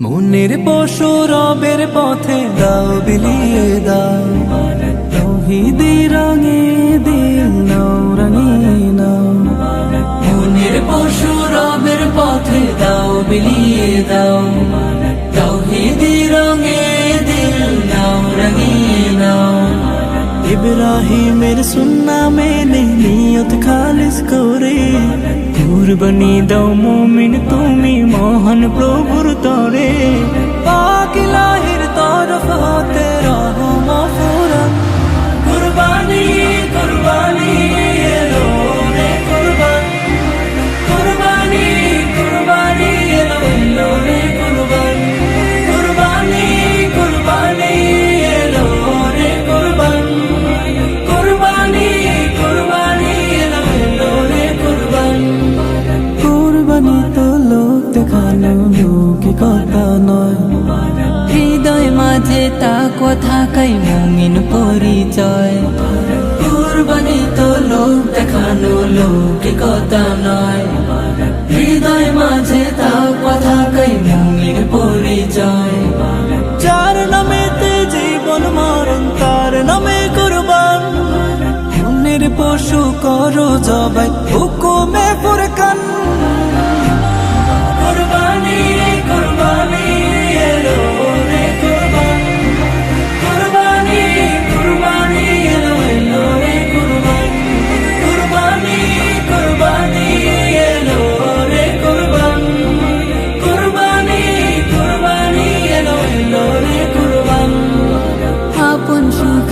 মনের পশু রবের পথে দাও বিলিয়ে দাও। তৌহিদি রঙে দিল নাও রঙিয়ে নাও। মনের পশু রবের পথে দাও বিলিয়ে দাও। তৌহিদি রঙে দিল নাও রঙিয়ে নাও। ইব্রাহিমের সুন্না মেনে নিয়ত খালিস করে। কুরবানি দাও মমিন তুমি মহান প্রভুর তরে। মাঝে তা কথা কাই মুমিন পরিচয়। কুরবানি তো লোক দেখানো লোকে কথা নয়। হৃদয় মাঝে তা কথা কাই মুমিন পরিচয়। যার নামেতে জীবন মরণ, তার নামে কুরবান। মনের পশু করো জবাই, হুকুমে ফুরকান।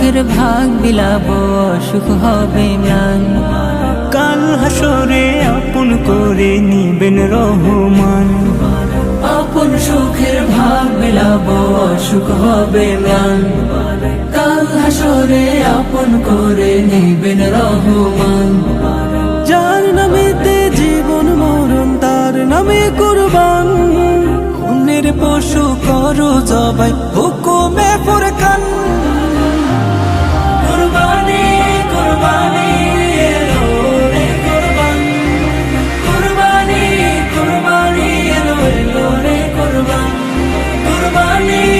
সুখের ভাগ বিলাব সুখ হবে ম্লান। কাল হাসরে আপন করে নিবেন রহমান। আপন সুখের ভাগ বিলাব সুখ হবে ম্লান। কাল হাসরে আপন করে নিবেন রহমান। যার নামেতে জীবন মরণ তার নামে কুরবান। পশু করো জবাই হুকুম need